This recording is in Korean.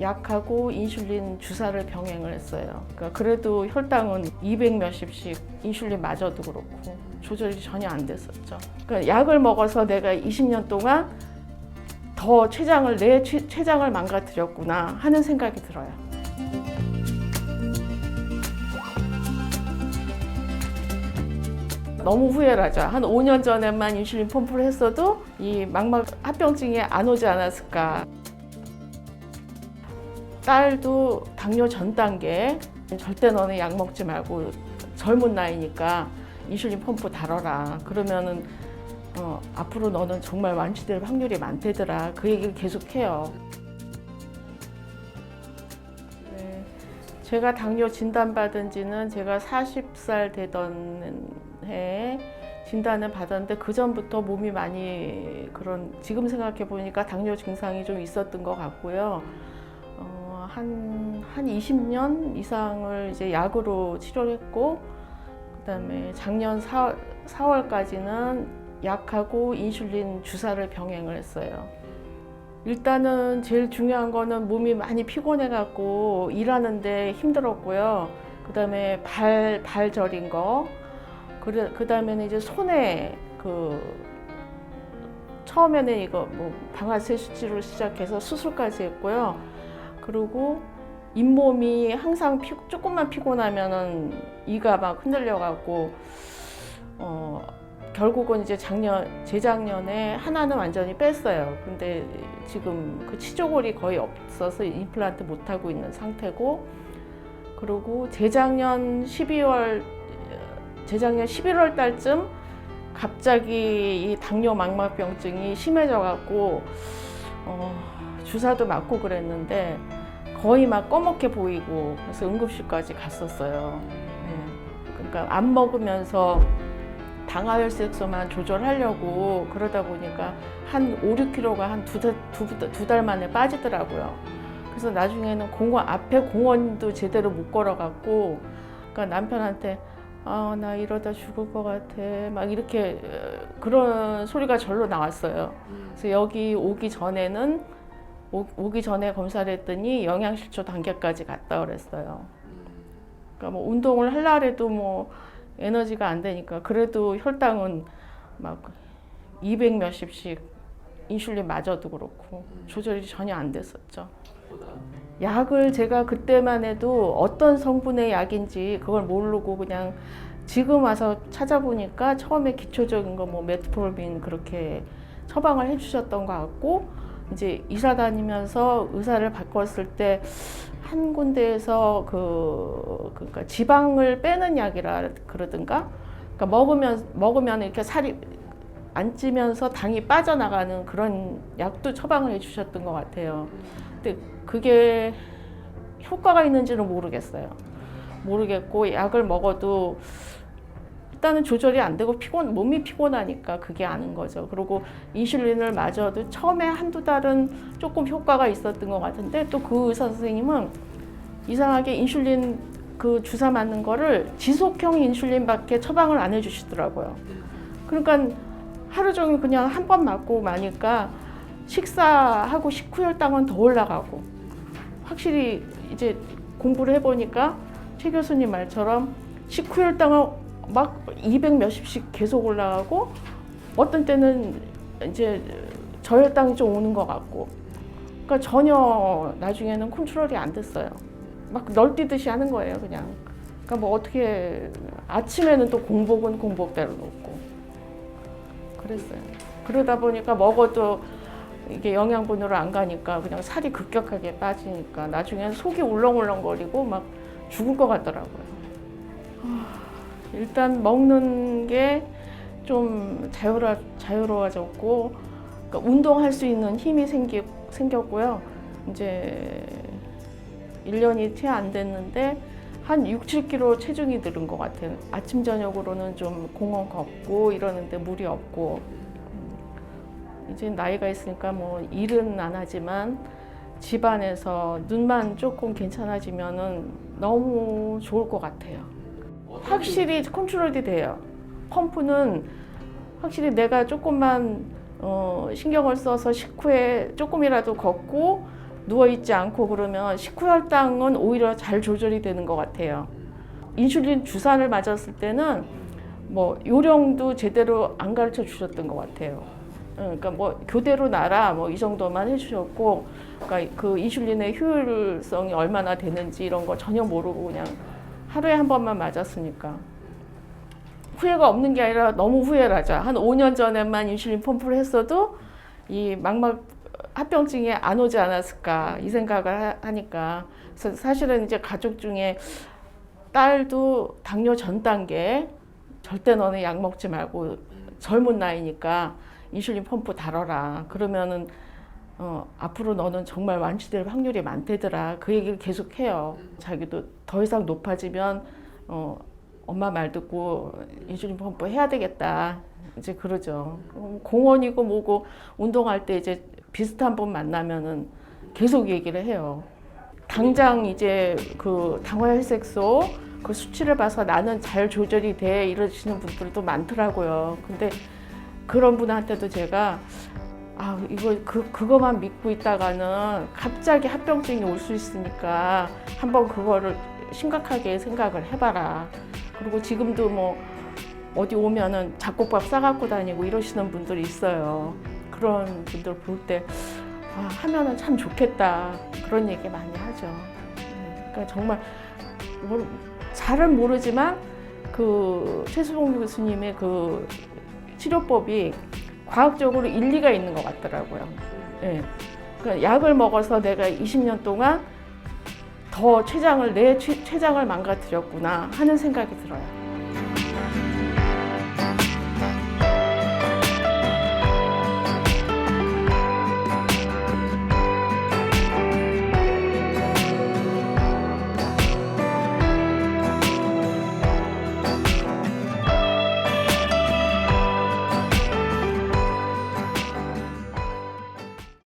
약하고 인슐린 주사를 병행을 했어요. 그러니까 그래도 혈당은 200 몇십씩 인슐린 맞아도 그렇고 조절이 전혀 안 됐었죠. 그러니까 약을 먹어서 내가 20년 동안 더 췌장을 내 췌- 췌장을 망가뜨렸구나 하는 생각이 들어요. 너무 후회를 하죠. 한 5년 전에만 인슐린 펌프를 했어도 이 망막 합병증이 안 오지 않았을까. 딸도 당뇨 전 단계 절대 너는 약 먹지 말고 젊은 나이니까 인슐린 펌프 달아라. 그러면은 어, 앞으로 너는 정말 완치될 확률이 많대더라. 그 얘기를 계속해요. 네, 제가 당뇨 진단받은 지는 제가 40살 되던 해에 진단을 받았는데 그 전부터 몸이 많이 그런 지금 생각해 보니까 당뇨 증상이 좀 있었던 것 같고요. 어, 한, 한 20년 이상을 이제 약으로 치료를 했고, 그 다음에 작년 4, 4월까지는 약하고 인슐린 주사를 병행을 했어요. 일단은 제일 중요한 거는 몸이 많이 피곤해갖고 일하는데 힘들었고요. 그 다음에 발, 발 저린 거. 그, 그 다음에는 이제 손에 그, 처음에는 이거 뭐 방아쇠 수치로 시작해서 수술까지 했고요. 그리고 잇몸이 항상 피, 조금만 피곤하면은 이가 막 흔들려갖고 어 결국은 이제 작년 재작년에 하나는 완전히 뺐어요. 근데 지금 그 치조골이 거의 없어서 임플란트 못 하고 있는 상태고 그리고 재작년 12월 재작년 11월 달쯤 갑자기 이 당뇨 망막병증이 심해져 갖고 어, 주사도 맞고 그랬는데 거의 막 꺼멓게 보이고 그래서 응급실까지 갔었어요. 네. 그러니까 안 먹으면서 당화혈색소만 조절하려고 그러다 보니까 한 5, 6kg가 한 두 달, 두, 두 달 만에 빠지더라고요. 그래서 나중에는 공원, 앞에 공원도 제대로 못 걸어갔고, 그러니까 남편한테 아, 나 이러다 죽을 것 같아. 막 이렇게 어, 그런 소리가 절로 나왔어요. 그래서 여기 오기 전에는 오, 오기 전에 검사를 했더니 영양실조 단계까지 갔다 그랬어요. 그러니까 뭐 운동을 하려 해도 뭐 에너지가 안 되니까 그래도 혈당은 막 200 몇십씩 인슐린 맞아도 그렇고 조절이 전혀 안 됐었죠. 약을 제가 그때만 해도 어떤 성분의 약인지 그걸 모르고 그냥 지금 와서 찾아보니까 처음에 기초적인 거 뭐 메트포르민 그렇게 처방을 해주셨던 것 같고 이제 이사 다니면서 의사를 바꿨을 때 한 군데에서 그 그러니까 지방을 빼는 약이라 그러든가 그러니까 먹으면 먹으면 이렇게 살이 안 찌면서 당이 빠져나가는 그런 약도 처방을 해주셨던 것 같아요. 근데 그게 효과가 있는지는 모르겠어요. 모르겠고 약을 먹어도 일단은 조절이 안 되고 피곤 몸이 피곤하니까 그게 아는 거죠. 그리고 인슐린을 맞아도 처음에 한두 달은 조금 효과가 있었던 것 같은데 또 그 의사 선생님은 이상하게 인슐린 그 주사 맞는 거를 지속형 인슐린밖에 처방을 안 해주시더라고요. 그러니까 하루 종일 그냥 한 번 맞고 마니까 식사하고 식후 혈당은 더 올라가고 확실히 이제 공부를 해보니까 최 교수님 말처럼 식후 혈당은 막 200 몇십씩 계속 올라가고 어떤 때는 이제 저혈당이 좀 오는 것 같고 그러니까 전혀 나중에는 컨트롤이 안 됐어요. 막 널뛰듯이 하는 거예요, 그냥. 그러니까 뭐 어떻게 아침에는 또 공복은 공복대로 놓고 그랬어요. 그러다 보니까 먹어도 이게 영양분으로 안 가니까 그냥 살이 급격하게 빠지니까 나중엔 속이 울렁울렁거리고 막 죽을 것 같더라고요. 아, 일단 먹는 게 좀 자유로, 자유로워졌고 그러니까 운동할 수 있는 힘이 생기, 생겼고요. 이제 1년이 채 안 됐는데 한 6, 7kg 체중이 늘은 것 같아요. 아침 저녁으로는 좀 공원 걷고 이러는데 무리 없고 음, 이제 나이가 있으니까 뭐 일은 안 하지만 집안에서 눈만 조금 괜찮아지면은 너무 좋을 것 같아요. 확실히 컨트롤이 돼요. 펌프는 확실히 내가 조금만 어, 신경을 써서 식후에 조금이라도 걷고 누워 있지 않고 그러면 식후 혈당은 오히려 잘 조절이 되는 것 같아요. 인슐린 주사를 맞았을 때는 뭐 요령도 제대로 안 가르쳐 주셨던 것 같아요. 응, 그러니까 뭐 교대로 나라 뭐 이 정도만 해주셨고, 그러니까 그 인슐린의 효율성이 얼마나 되는지 이런 거 전혀 모르고 그냥 하루에 한 번만 맞았으니까. 후회가 없는 게 아니라 너무 후회를 하죠. 한 5년 전에만 인슐린 펌프를 했어도 이 망막 합병증이 안 오지 않았을까 이 생각을 하- 하니까. 그래서 사실은 이제 가족 중에 딸도 당뇨 전 단계 절대 너는 약 먹지 말고 젊은 나이니까 인슐린 펌프 달아라. 그러면은 어, 앞으로 너는 정말 완치될 확률이 많대더라. 그 얘기를 계속 해요. 자기도 더 이상 높아지면 어, 엄마 말 듣고 인슐린 펌프 해야 되겠다. 이제 그러죠. 음, 공원이고 뭐고 운동할 때 이제 비슷한 분 만나면은 계속 얘기를 해요. 당장 이제 그 당화혈색소 그 수치를 봐서 나는 잘 조절이 돼 이러시는 분들도 많더라고요. 근데 그런 분한테도 제가 아 이거 그 그거만 믿고 있다가는 갑자기 합병증이 올 수 있으니까 한번 그거를 심각하게 생각을 해봐라. 그리고 지금도 뭐 어디 오면은 잡곡밥 싸갖고 다니고 이러시는 분들이 있어요. 그런 분들 볼 때 아, 하면은 참 좋겠다 그런 얘기 많이 하죠. 음, 그러니까 정말 뭐 잘은 모르지만 그 최수봉 교수님의 그 치료법이 과학적으로 일리가 있는 것 같더라고요. 예. 그러니까 약을 먹어서 내가 20년 동안 더 췌장을 내 췌- 췌장을 망가뜨렸구나 하는 생각이 들어요.